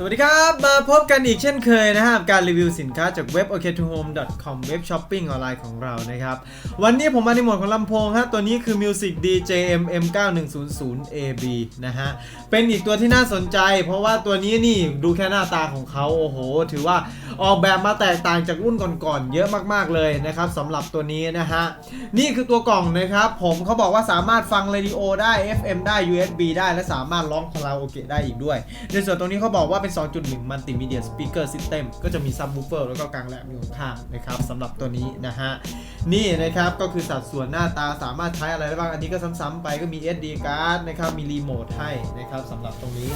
สวัสดีครับ มาพบกันอีกเช่นเคยนะครับการรีวิวสินค้าจากเว็บ o k t o h o m e com เว็บช้อปปิ้งออนไลน์ของเรานะครับ วันนี้ผมมาในหมวดของลำโพงฮะตัวนี้คือ Music DJM M9100AB นะฮะ เป็นอีกตัวที่น่าสนใจ เพราะว่าตัวนี้นี่ดูแค่หน้าตาของเขาโอ้โห ถือว่า ออกแบบมาแตกต่างจากรุ่นก่อนๆเยอะมากๆเลยนะครับสำหรับตัวนี้นะฮะนี่คือตัวกล่องนะครับผมเขาบอกว่าสามารถฟังเรดิโอได้ FM ได้ USB ได้และสามารถร้องคาราโอเกะได้อีกด้วย ในส่วนตรงนี้เขาบอกว่าเป็น 2.1มัลติมีเดียสปีกเกอร์ซิสเต็มก็จะมีซับ w ูเฟอร์แล้วก็กลางแหลมอยู่ข้างนะครับสำหรับตัวนี้นะฮะนี่นะครับก็คือสัดส่วนหน้าตาสามารถใช้อะไรได้บ้าง อันนี้ก็ซ้ำๆไปก็มี SD card นะครับมีรีโมทให้นะครับสำหรับตรงนี้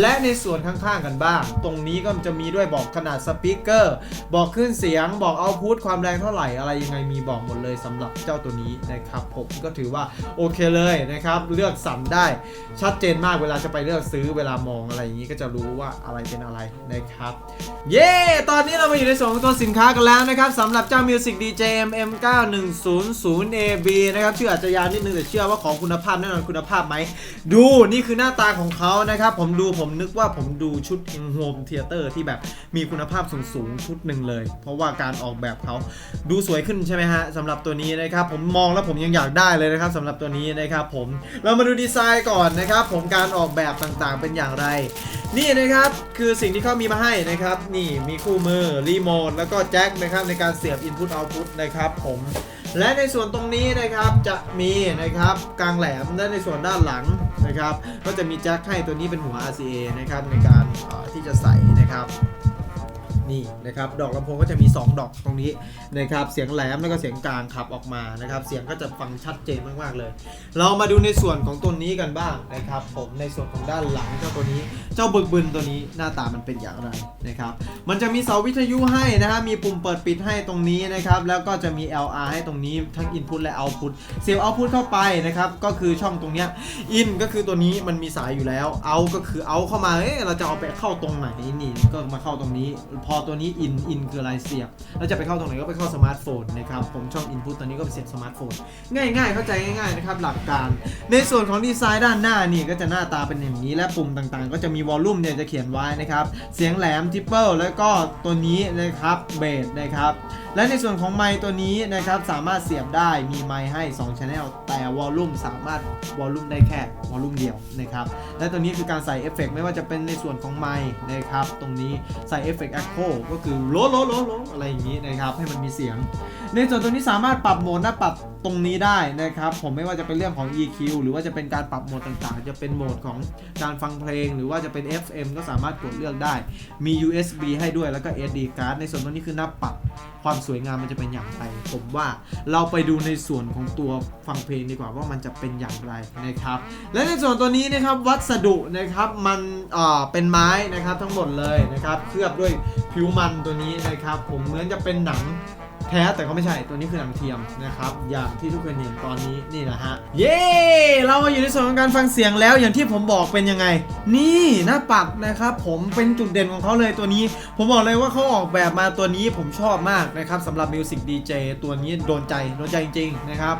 และในส่วนข้างๆกันบ้าง ตรงนี้ก็จะมีด้วยบอกขนาดสปีกเกอร์บอกขึ้นเสียงบอกเอาพุทความแรงเท่าไหร่อะไรยังไงมีบอกหมดเลยสำหรับเจ้าตัวนี้นะครับผมก็ถือว่าโอเคเลยนะครับ เลือกสรรได้ชัดเจนมากเวลาจะไปเลือกซื้อเวลามองอะไรอย่างนี้ก็จะรู้ว่าอะไรเป็นอะไรนะครับ เย้ ตอนนี้เรามาอยู่ในส่วนของตัวสินค้ากันแล้วนะครับสำหรับเจ้า Music DJ M9100AB นะครับชื่ออาจจะยาวนิดนึงแต่เชื่อว่าของคุณภาพแน่นอนคุณภาพไหม ดูนี่คือหน้าตาของเขานะครับ ผมดูผมนึกว่าผมดูชุดโฮมเทเตอร์ที่แบบมีคุณภาพสูงๆชุดหนึ่งเลย เพราะว่าการออกแบบเขาดูสวยขึ้นใช่ไหมฮะสำหรับตัวนี้นะครับผมมองแล้วผมยังอยากได้เลยนะครับสำหรับตัวนี้นะครับผมเรามาดูดีไซน์ก่อนนะครับผมการออกแบบต่างๆเป็นอย่างไร นี่นะครับคือสิ่งที่เขามีมาให้นะครับนี่มีคู่มือรีโมทแล้วก็แจ็คนะครับในการเสียบ Input Output นะครับผมและในส่วนตรงนี้นะครับจะมีนะครับกลางแหลมและในส่วนด้านหลังนะครับ ก็จะมีแจ็คให้ตัวนี้เป็นหัว RCA นะครับในการที่จะใส่นะครับ นี่นะครับดอกลำโพงก็จะมี 2 ดอกตรงนี้นะครับเสียงแหลมแล้วก็เสียงกลางขับออกมานะครับเสียงก็จะฟังชัดเจนมากๆเลย เรามาดูในส่วนของตัวนี้กันบ้างนะครับผมในส่วนของด้านหลังเจ้าตัวนี้ เจ้าบึกบึนตัวนี้หน้าตามันเป็นอย่างไรนะครับมันจะมีเสาวิทยุให้นะฮะมีปุ่มเปิดปิดให้ตรงนี้นะครับแล้วก็จะมี LR ให้ตรงนี้ทั้ง Input และ Output เสียบ Output เข้าไปนะครับก็คือช่องตรงเนี้ย In ก็คือตัวนี้มันมีสายอยู่แล้ว Out ก็คือ Out เข้ามาเอ๊ะเราจะเอาไปเข้าตรงไหนนี่ก็มาเข้าตรงนี้พอตัวนี้อินอินคืออะไรเสียบ แล้วจะไปเข้าตรงไหนก็ไปเข้าสมาร์ทโฟนนะครับผมช่องอินพุตตัวนี้ก็ไปเสียบสมาร์ทโฟนง่ายๆ เข้าใจง่ายๆนะครับหลักการ ในส่วนของดีไซน์ด้านหน้านี่ก็จะหน้าตาเป็นอย่างนี้และปุ่มต่างๆ ก็จะมีวอลลุ่มเนี่ยจะเขียนไว้นะครับเสียงแหลมทิปเปิลแล้วก็ตัวนี้นะครับเบสนะครับ และในส่วนของไมค์ตัวนี้นะครับสามารถเสียบได้มีไมค์ให้ 2 Channel แต่วอลลุ่มสามารถวอลลุ่มได้แค่วอลลุ่มเดียวนะครับและตัวนี้คือการใส่เอฟเฟกต์ไม่ว่าจะเป็นในส่วนของไมค์นะครับตรงนี้ใส่เอฟเฟกต์ Echo ก็คือโลโลโลโลอะไรอย่างนี้นะครับให้มันมีเสียง ในส่วนตัวนี้สามารถปรับโหมดและปรับตรงนี้ได้นะครับ ผมไม่ว่าจะเป็นเรื่องของ EQ หรือว่าจะเป็นการปรับโหมดต่างๆ จะเป็นโหมดของการฟังเพลง หรือว่าจะเป็น FM ก็สามารถกดเลือกได้ มี USB ให้ด้วยแล้วก็ SD card ในส่วนตรงนี้คือหน้าปัดความสวยงามมันจะเป็นอย่างไร ผมว่าเราไปดูในส่วนของตัวฟังเพลงดีกว่าว่ามันจะเป็นอย่างไรนะครับ และในส่วนตัวนี้นะครับวัสดุนะครับมันเอ่อเป็นไม้นะครับทั้งหมดเลยนะครับเคลือบด้วยผิวมันตัวนี้นะครับ ผมเหมือนจะเป็นหนัง แท้แต่ก็ไม่ใช่ตัวนี้คือหนังเทียมนะครับ อย่างที่ทุกคนเห็นตอนนี้นี่นะฮะ เย้เรามาอยู่ในส่วนของการฟังเสียงแล้วอย่างที่ผมบอกเป็นยังไง นี่หน้าปัดนะครับผมเป็นจุดเด่นของเขาเลยตัวนี้ ผมบอกเลยว่าเขาออกแบบมาตัวนี้ผมชอบมากนะครับสำหรับ Music DJ ตัวนี้โดนใจโดนใจจริง ๆ นะครับ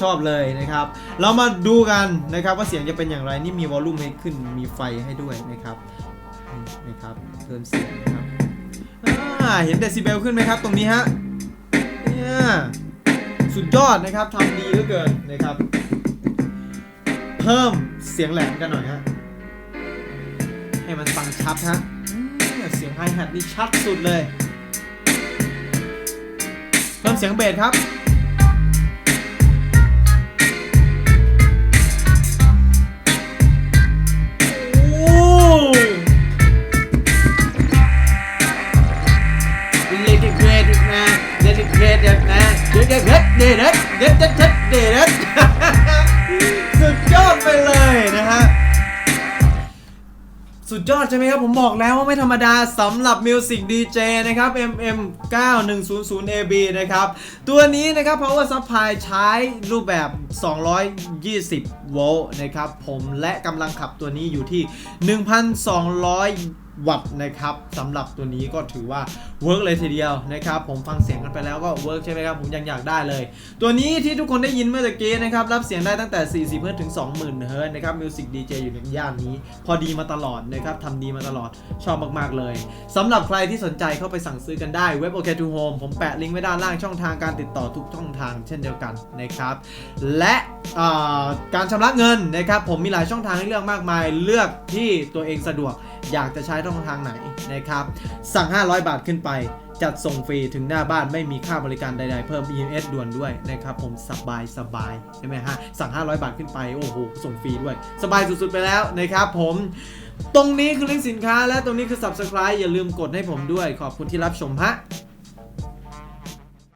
ชอบเลยนะครับ เรามาดูกันนะครับว่าเสียงจะเป็นอย่างไรนี่มีวอลลุ่มให้ขึ้นมีไฟให้ด้วยนะครับนี่นะครับเทิร์นเสียงนะครับเห็นเดซิเบลขึ้นไหมครับตรงนี้ฮะ สุดยอดนะครับทำดีเหลือเกินนะครับ เพิ่มเสียงแหลมกันหน่อยฮะให้มันฟังชัดฮะเสียงไฮแฮทนี่ชัดสุดเลย เพิ่มเสียงเบสครับ เด็ดเด็ดเด็ดเด็ดเด็ดสุดยอดไปเลยนะฮะ สุดยอดใช่ไหมครับ ผมบอกแล้วว่าไม่ธรรมดาสำหรับมิวสิกดีเจนะครับ MM 9100 AB นะครับ ตัวนี้นะครับ Power Supply ใช้รูปแบบ 220โวลต์นะครับผมและกำลังขับตัวนี้อยู่ที่ 1,200 วัตต์นะครับสำหรับตัวนี้ก็ถือว่าเวิร์กเลยทีเดียวนะครับผมฟังเสียงกันไปแล้วก็เวิร์กใช่ไหมครับผมยังอยากได้เลย ตัวนี้ที่ทุกคนได้ยินเมื่อตะกี้นะครับรับเสียงได้ตั้งแต่ 40 เฮิร์ตถึง 20,000 เฮิร์ตซ์นะครับมิวสิกดีเจอยู่ในย่านนี้ พอดีมาตลอดนะครับทำดีมาตลอดชอบมากๆเลยสำหรับใครที่สนใจเข้าไปสั่งซื้อกันได้เว็บ OK to Home ผมแปะลิงก์ไว้ด้านล่างช่องทางการติดต่อทุกช่องทางเช่นเดียวกันนะครับและ การชำระเงินนะครับผมมีหลายช่องทางให้เลือกมากมาย เลือกที่ตัวเองสะดวกอยากจะใช้ช่องทางไหนนะครับสั่ง 500 บาทขึ้นไป จัดส่งฟรีถึงหน้าบ้านไม่มีค่าบริการใด ๆ เพิ่ม EMS ด่วนด้วยนะครับผมสบายสบายใช่ไหมฮะสั่ง 500 บาทขึ้นไปโอ้โหส่งฟรีด้วย สบายสุดๆไปแล้วนะครับผมตรงนี้คือลิงก์สินค้าและตรงนี้คือ Subscribe อย่าลืมกดให้ผมด้วย ขอบคุณที่รับชมฮะ